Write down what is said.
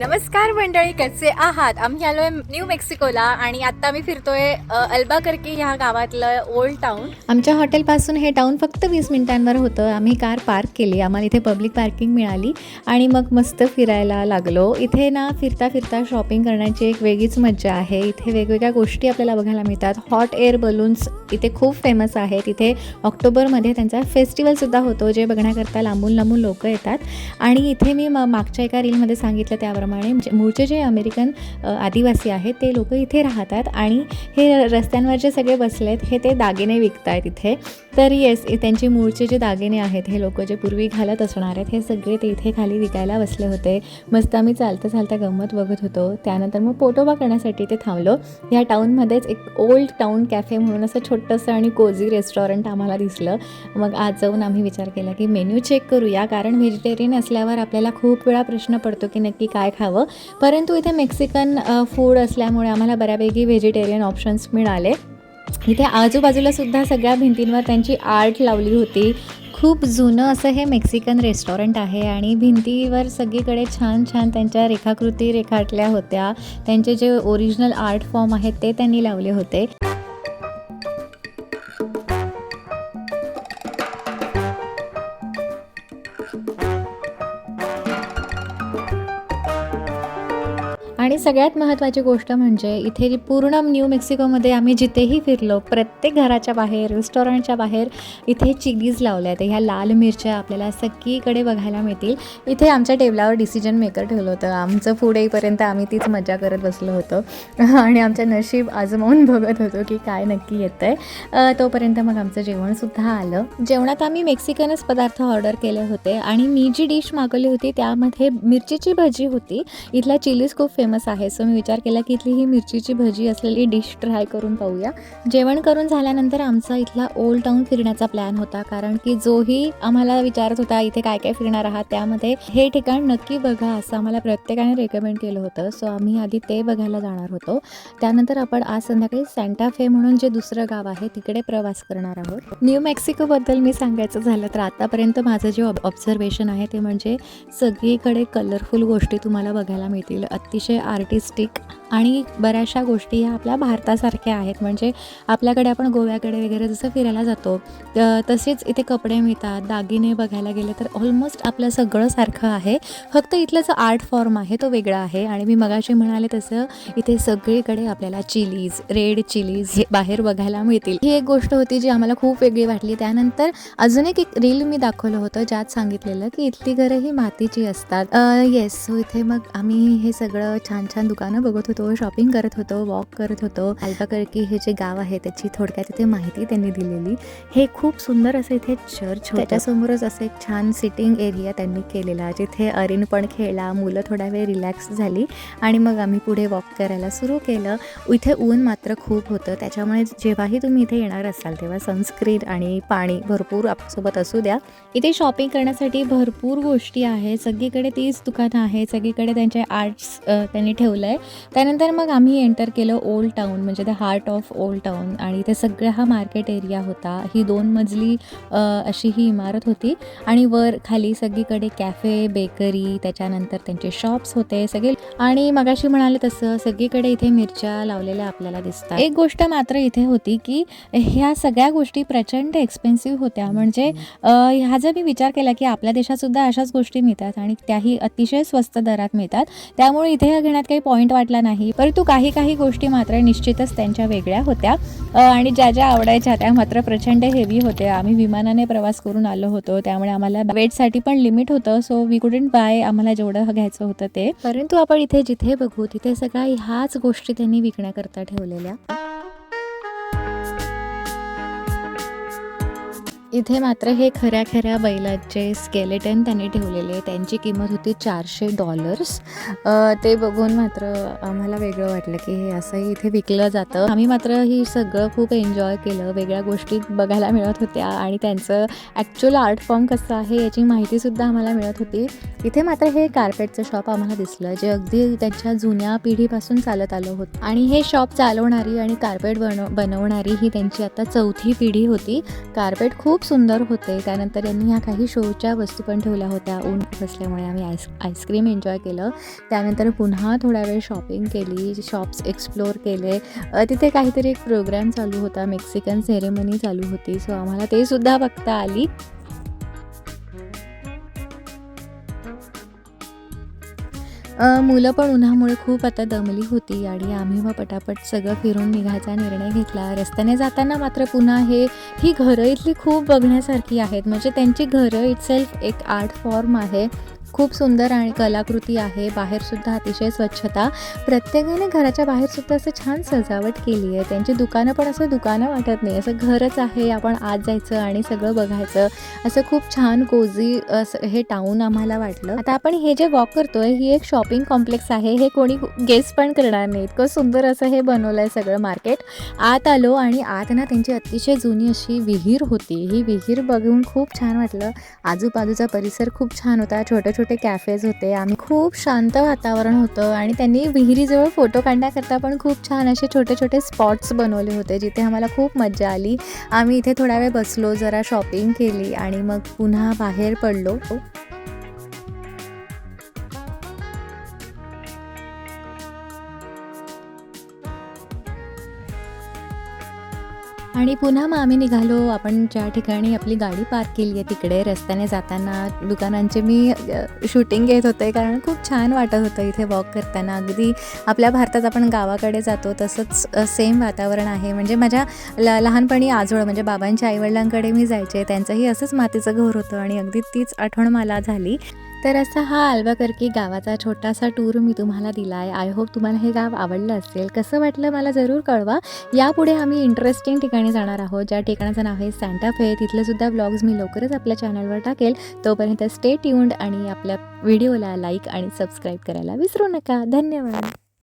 नमस्कार मंडळी कसे आहात? आम्ही आलोय न्यू मेक्सिकोला आणि आता आम्ही फिरतोय अल्बाकर्की ह्या गावातलं ओल्ड टाउन आमच्या हॉटेलपासून हे टाऊन फक्त वीस मिनिटांवर होतं. आम्ही कार पार्क केली. आम्हाला इथे पब्लिक पार्किंग मिळाली आणि मग मस्त फिरायला लागलो. इथे ना फिरता फिरता शॉपिंग करण्याची एक वेगळीच मज्जा आहे. इथे वेगवेगळ्या गोष्टी आपल्याला बघायला मिळतात. हॉट एअर बलून्स इथे खूप फेमस आहेत. इथे ऑक्टोबरमध्ये त्यांचा फेस्टिवलसुद्धा होतो जे बघण्याकरता लांबून लांबून लोक येतात. आणि इथे मी मागच्या एका रीलमध्ये सांगितलं त्याप्रमाणे म्हणजे मूळचे जे अमेरिकन आदिवासी आहेत ते लोक इथे राहतात आणि हे रस्त्यांवर जे सगळे बसले आहेत हे ते दागिने विकत आहेत इथे. तर येस त्यांचे मूळचे जे दागिने आहेत हे लोक जे पूर्वी घालत असणार आहेत हे सगळे ते इथे खाली विकायला बसले होते. मस्त आम्ही चालता चालता गंमत बघत होतो. त्यानंतर मग पोटोबा करण्यासाठी ते थांबलो. ह्या टाऊनमध्येच एक ओल्ड टाऊन कॅफे म्हणून असं छोटंसं आणि कोझी रेस्टॉरंट आम्हाला दिसलं. मग आज जाऊन आम्ही विचार केला की मेन्यू चेक करूया. कारण व्हेजिटेरियन असल्यावर आपल्याला खूप वेळा प्रश्न पडतो की नक्की काय खावं. परंतु इथे मेक्सिकन फूड असल्यामुळे आम्हाला बऱ्यापैकी व्हेजिटेरियन ऑप्शन्स मिळाले. इथे आजूबाजूला सुद्धा सगळ्या भिंतींवर त्यांची आर्ट लावली होती. खूप जुनं असं हे मेक्सिकन रेस्टॉरंट आहे आणि भिंतीवर सगळीकडे छान छान त्यांच्या रेखाकृती रेखाटल्या होत्या. त्यांचे जे ओरिजिनल आर्ट फॉर्म आहेत ते त्यांनी लावले होते. आणि सगळ्यात महत्त्वाची गोष्ट म्हणजे इथे पूर्ण न्यू मेक्सिकोमध्ये आम्ही जिथेही फिरलो प्रत्येक घराच्या बाहेर रेस्टॉरंटच्या बाहेर इथे चिलीज लावल्या आहेत. ह्या लाल मिरच्या आपल्याला सगळीकडे बघायला मिळतील. इथे आमच्या टेबलावर डिसिजन मेकर ठेवलं होतं. आमचं फूड येईपर्यंत आम्ही तीच मजा करत बसलो होतो. आणि आमच्या नशीब आजमावून बघत होतो की काय नक्की येतं आहे तोपर्यंत मग आमचं जेवणसुद्धा आलं. जेवणात आम्ही मेक्सिकनच पदार्थ ऑर्डर केले होते. आणि मी जी डिश मागवली होती त्यामध्ये मिरचीची भजी होती. इथला चिलीज खूप फेमस आहे. सो मी विचार केला की इथली ही मिरचीची भजी असलेली डिश ट्राय करून पाहूया. जेवण करून झाल्यानंतर आमचा इथला ओल्ड टाऊन फिरण्याचा प्लॅन होता. कारण की जोही आम्हाला विचारत होता इथे काय काय फिरणार आहात? त्यामध्ये हे ठिकाण नक्की बघा असं आम्हाला प्रत्येकाने रेकमेंड केलं होतं. सो आम्ही आधी ते बघायला जाणार होतो. त्यानंतर आपण आज संध्याकाळी सँटा फे म्हणून जे दुसरं गाव आहे तिकडे प्रवास करणार आहोत. न्यू मेक्सिकोबद्दल मी सांगायचं झालं तर आतापर्यंत माझं जे ऑब्झर्वेशन आहे ते म्हणजे सगळीकडे कलरफुल गोष्टी तुम्हाला बघायला मिळतील. अतिशय आर्टिस्टिक आणि बऱ्याचशा गोष्टी ह्या आपल्या भारतासारख्या आहेत. म्हणजे आपल्याकडे आपण गोव्याकडे वगैरे जसं फिरायला जातो तसेच इथे कपडे मिळतात दागिने बघायला गेले तर ऑलमोस्ट आपलं सगळं सारखं आहे. फक्त इथलं जो आर्ट फॉर्म आहे तो वेगळा आहे. आणि मी मगाशी म्हणाले तसं इथे सगळीकडे आपल्याला चिलीज रेड चिलीज हे बाहेर बघायला मिळतील. ही एक गोष्ट होती जी आम्हाला खूप वेगळी वाटली. त्यानंतर अजून एक एक रील मी दाखवलं होतं ज्यात सांगितलेलं की इथली घरं ही मातीची असतात. येस सो इथे मग आम्ही हे सगळं छान छान दुकानं बघत होतो. शॉपिंग करत होतो वॉक करत होतो. अल्बाकर्की हे जे गाव आहे त्याची थोडक्यात इथे माहिती त्यांनी दिलेली. हे खूप सुंदर असं इथे चर्च त्याच्यासमोरच असं एक छान सिटिंग एरिया त्यांनी केलेला जिथे अरिन पण खेळला मुलं थोडा वेळ रिलॅक्स झाली आणि मग आम्ही पुढे वॉक करायला सुरू केलं. इथे ऊन मात्र खूप होतं. त्याच्यामुळे जेव्हाही तुम्ही इथे येणार असाल तेव्हा सनस्क्रीन आणि पाणी भरपूर आपल्यासोबत असू द्या. इथे शॉपिंग करण्यासाठी भरपूर गोष्टी आहेत. सगळीकडे तीच दुकानं आहेत. सगळीकडे त्यांचे आर्ट्स त्यांनी ठेवलं आहे त्यानंतर मग आम्ही एंटर केलं ओल्ड टाऊन म्हणजे the heart of old town आणि इथे सगळा हा मार्केट एरिया होता. ही दोन मजली अशी ही इमारत होती. आणि वर खाली सगळीकडे कॅफे बेकरी त्याच्यानंतर त्यांचे शॉप्स होते सगळे. आणि मगाशी म्हणाले तसं सगळीकडे इथे मिरच्या लावलेल्या आपल्याला दिसतात. एक गोष्ट मात्र इथे होती की ह्या सगळ्या गोष्टी प्रचंड एक्सपेन्सिव्ह होत्या. म्हणजे ह्या जर मी विचार केला की आपल्या देशात सुद्धा अशाच गोष्टी मिळतात आणि त्याही अतिशय स्वस्त दरात मिळतात त्यामुळे इथे ह्या घेण्यात काही पॉईंट वाटला नाही. परंतु काही काही गोष्टी मात्र निश्चितच त्यांच्या वेगळ्या होत्या. आणि ज्या ज्या आवडायच्या त्या मात्र प्रचंड हेवी होत्या. आम्ही विमानाने प्रवास करून आलो होतो. त्यामुळे आम्हाला वेटसाठी पण लिमिट होतं. सो वी कुडंट बाय आम्हाला जेवढं घ्यायचं होतं ते. परंतु आपण इथे जिथे बघू तिथे सगळ्या ह्याच गोष्टी त्यांनी विकण्याकरता ठेवलेल्या. इथे मात्र हे खऱ्या खऱ्या बैलाचे स्केलेटन त्यांनी ठेवलेले त्यांची किंमत होती चारशे डॉलर्स ते बघून मात्र आम्हाला वेगळं वाटलं की हे असंही इथे विकलं जातं. आम्ही मात्र ही सगळं खूप एन्जॉय केलं. वेगळ्या गोष्टी बघायला मिळत होत्या आणि त्यांचं ॲक्च्युअल आर्ट फॉर्म कसं आहे याची माहितीसुद्धा आम्हाला मिळत होती. इथे मात्र हे कार्पेटचं शॉप आम्हाला दिसलं जे अगदी त्यांच्या जुन्या पिढीपासून चालत आलं होतं. आणि हे शॉप चालवणारी आणि कार्पेट बनव बनवणारी ही त्यांची आता चौथी पिढी होती. कार्पेट खूप खूप सुंदर होते. त्यानंतर यांनी ह्या काही शोच्या वस्तू पण ठेवल्या होत्या. ऊन बसल्यामुळे आम्ही आईस आईस्क्रीम एन्जॉय केलं. त्यानंतर पुन्हा थोडा वेळ शॉपिंग केली शॉप्स एक्सप्लोअर केले. तिथे काहीतरी एक प्रोग्राम चालू होता. मेक्सिकन सेरेमनी चालू होती. सो आम्हाला ते सुद्धा बघता आली. मुलं पण उन्हामुळे खूप आता दमली होती आणि आम्ही मग पटापट सगळं फिरून निघायचा निर्णय घेतला. रस्त्याने जाताना मात्र पुन्हा हे ही घरं इथली खूप बघण्यासारखी आहेत. म्हणजे त्यांची घरं इटसेल्फ एक आर्ट फॉर्म आहे. खूप सुंदर आणि कलाकृती आहे. बाहेरसुद्धा अतिशय स्वच्छता. प्रत्येकाने घराच्या बाहेरसुद्धा असं छान सजावट केली आहे. त्यांची दुकानं पण असं दुकानं वाटत नाही. असं घरच आहे. आपण आत जायचं आणि सगळं बघायचं. असं खूप छान कोझी असं हे टाऊन आम्हाला वाटलं. आता आपण हे जे वॉक करतोय ही एक शॉपिंग कॉम्प्लेक्स आहे. हे कोणी गेस पण करणार नाही. इतकं सुंदर असं हे बनवलं आहे सगळं मार्केट आत आलो आणि आत ना त्यांची अतिशय जुनी अशी विहीर होती. ही विहीर बघून खूप छान वाटलं. आजूबाजूचा परिसर खूप छान होता. छोटं छोटे कॅफेज होते. आम्ही खूप शांत वातावरण होतं आणि त्यांनी विहिरीजवळ फोटो काढण्याकरता पण खूप छान असे छोटे छोटे स्पॉट्स बनवले होते जिथे आम्हाला खूप मज्जा आली. आम्ही इथे थोडा वेळ बसलो जरा शॉपिंग केली आणि मग पुन्हा बाहेर पडलो. आणि पुन्हा मग आम्ही निघालो. आपण ज्या ठिकाणी आपली गाडी पार्क केली आहे तिकडे रस्त्याने जाताना दुकानांचे मी शूटिंग घेत होते. कारण खूप छान वाटत होतं इथे वॉक करताना. अगदी आपल्या भारतात आपण गावाकडे जातो तसंच सेम वातावरण आहे. म्हणजे माझ्या ल लहानपणी आजोळ म्हणजे बाबांच्या आईवडिलांकडे मी जायचे. त्यांचंही असंच मातीचं घर होतं आणि अगदी तीच आठवण मला झाली. तर असा हा अल्बाकर्की गावाचा छोटासा टूर मी तुम्हाला दिला आहे आय होप तुम्हाला हे गाव आवडलं असेल. कसं वाटलं मला जरूर कळवा. यापुढे आम्ही इंटरेस्टिंग ठिकाणी जाणार आहोत. ज्या ठिकाणाचं नाव आहे सँटाफे तिथलं सुद्धा ब्लॉग्स मी लवकरच आपल्या चॅनलवर टाकेल. तोपर्यंत स्टे ट्यून्ड आणि आपल्या व्हिडिओला लाईक आणि सबस्क्राईब करायला विसरू नका. धन्यवाद.